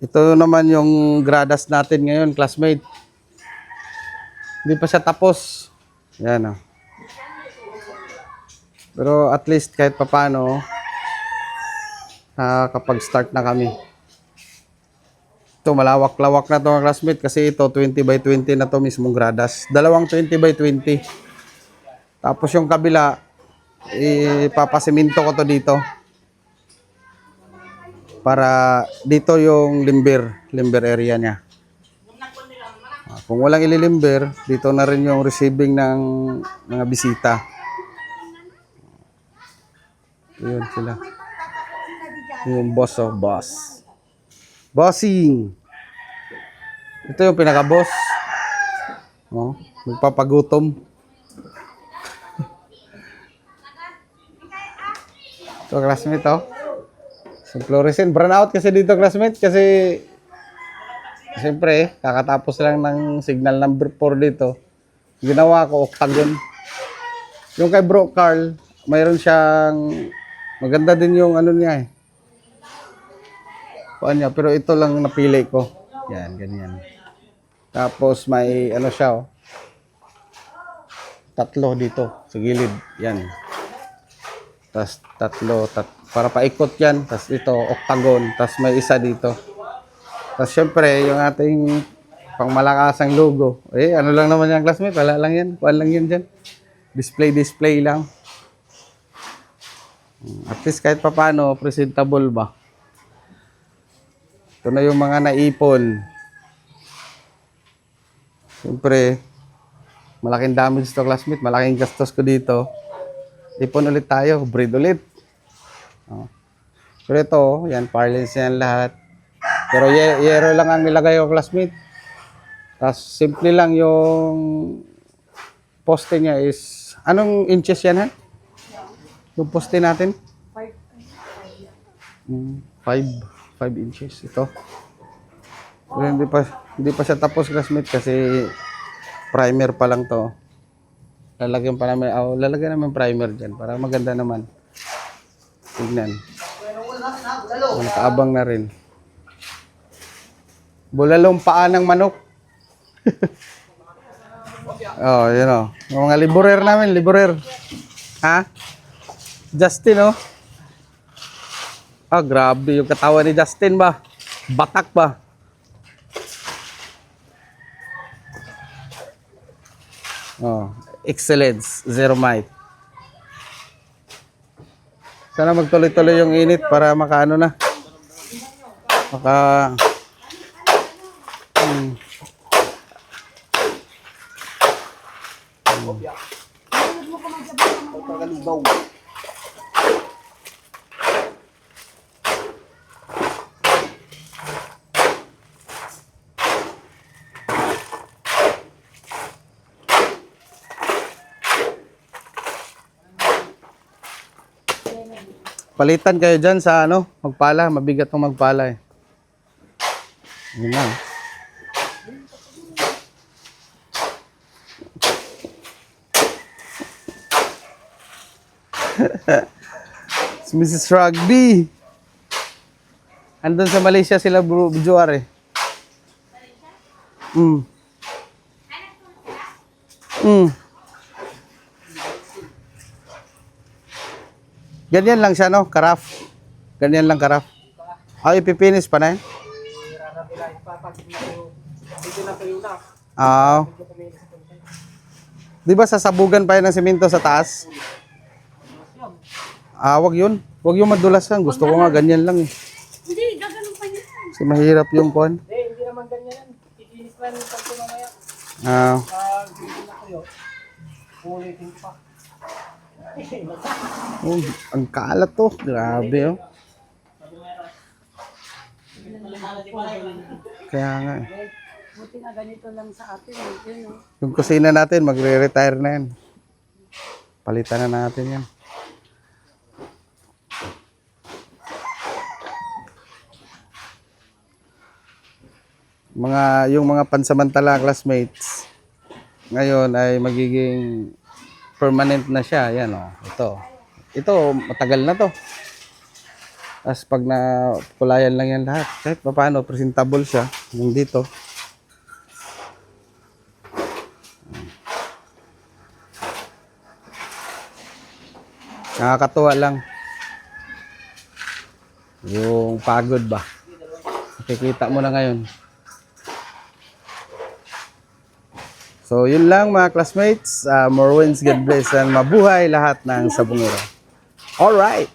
Ito naman yung gradas natin ngayon, classmate. Hindi pa siya tapos. Yan oh. Pero at least kahit papano, nakakapag-start na kami. Ito, malawak-lawak na to classmate kasi ito 20 by 20 na to mismong gradas. Dalawang 20 by 20. Tapos yung kabila, ipapasiminto ko to dito. Para dito yung limber, limber area niya. Ah, Kung walang ililimber, dito na rin yung receiving ng mga bisita. Yun sila. Yung boss oh, boss. Bossing! Ito yung pinaka-boss. Oh, magpapagutom. Ito, classmate, oh. Sa fluorescent. Burn out kasi dito, classmate. Kasi, siyempre, kakatapos lang ng signal number 4 dito. Ginawa ko, octagon. Yung kay Bro Carl, mayroon siyang, maganda din yung ano niya eh. Kuan niya, pero ito lang napili ko. Yan, ganyan. Tapos may ano siya, oh. Tatlo dito sa gilid. Yan. Tapos tatlo, tat, para paikot yan. Tapos ito, octagon. Tapos may isa dito. Tapos syempre, yung ating pangmalakasang logo. Eh, ano lang naman yan, classmate? Wala lang yan. Kuan lang yan dyan. Display, display lang. At least kahit papano, presentable ba? Ito na yung mga naipon. Siyempre, malaking damage to classmate, malaking gastos ko dito. Ipon ulit tayo, breed ulit. Oh. Pero ito, yan, parlance yan lahat. Pero ye- yero lang ang nilagay ko classmate. Tapos simple lang yung poste niya is, anong inches yan ha? Yung poste natin? 5 5 inches ito. Pero hindi pa hindi pa siya tapos classmate kasi primer pa lang to. Lalagyan pa namin, oh, lalagyan namin primer diyan para maganda naman. Tignan. Oh, nakaabang na rin. Bulalong paa ng manok. oh, yun oh. Yung Mga liburer namin, liburer. Ha? Justin, oh. Ah, grabe yung katawan ni Justin ba? Batak ba? Oh, excellence, zero might. Sana magtuloy-tuloy yung init para makaano na. Maka Hmm. Palitan kayo dyan sa ano, magpala. Mabigat ng magpala eh. Yun lang. si Mrs. Rugby. Andun sa Malaysia sila bro, Juar eh. Mm. Mm. Ganyan lang siya, no? Karaf. Ganyan lang karaf. Ah, ipipinis pa na yun? Ah. Di ba sasabugan pa yun ng simento sa taas? Ah, wag yun. Wag yung madulas yan. Gusto ko nga ganyan lang eh. Hindi, gaganon pa niya. Kasi mahirap yung kon. Hindi, hindi naman ganyan yan. Ikinis lang yung pagko mamaya. Ah, Pag hindi na kayo, ulitin pa. Oh, ang kalat to. Grabe oh. Kaya nga eh. Buti nga ganito lang sa atin. eh. Yun, oh. Yung kusina natin, magre-retire na yan. Palitan na natin yan. Mga, yung mga pansamantala classmates, ngayon ay magiging permanent na siya. Yan o, ito. Ito, matagal na to. As pag na kulayan lang yan lahat. Kahit pa paano, presentable siya. Yung dito. Nakakatuwa lang. Yung pagod ba? Nakikita mo na ngayon. So, yun lang mga classmates. Uh, more wins, God bless, and mabuhay lahat ng sabungero. Alright!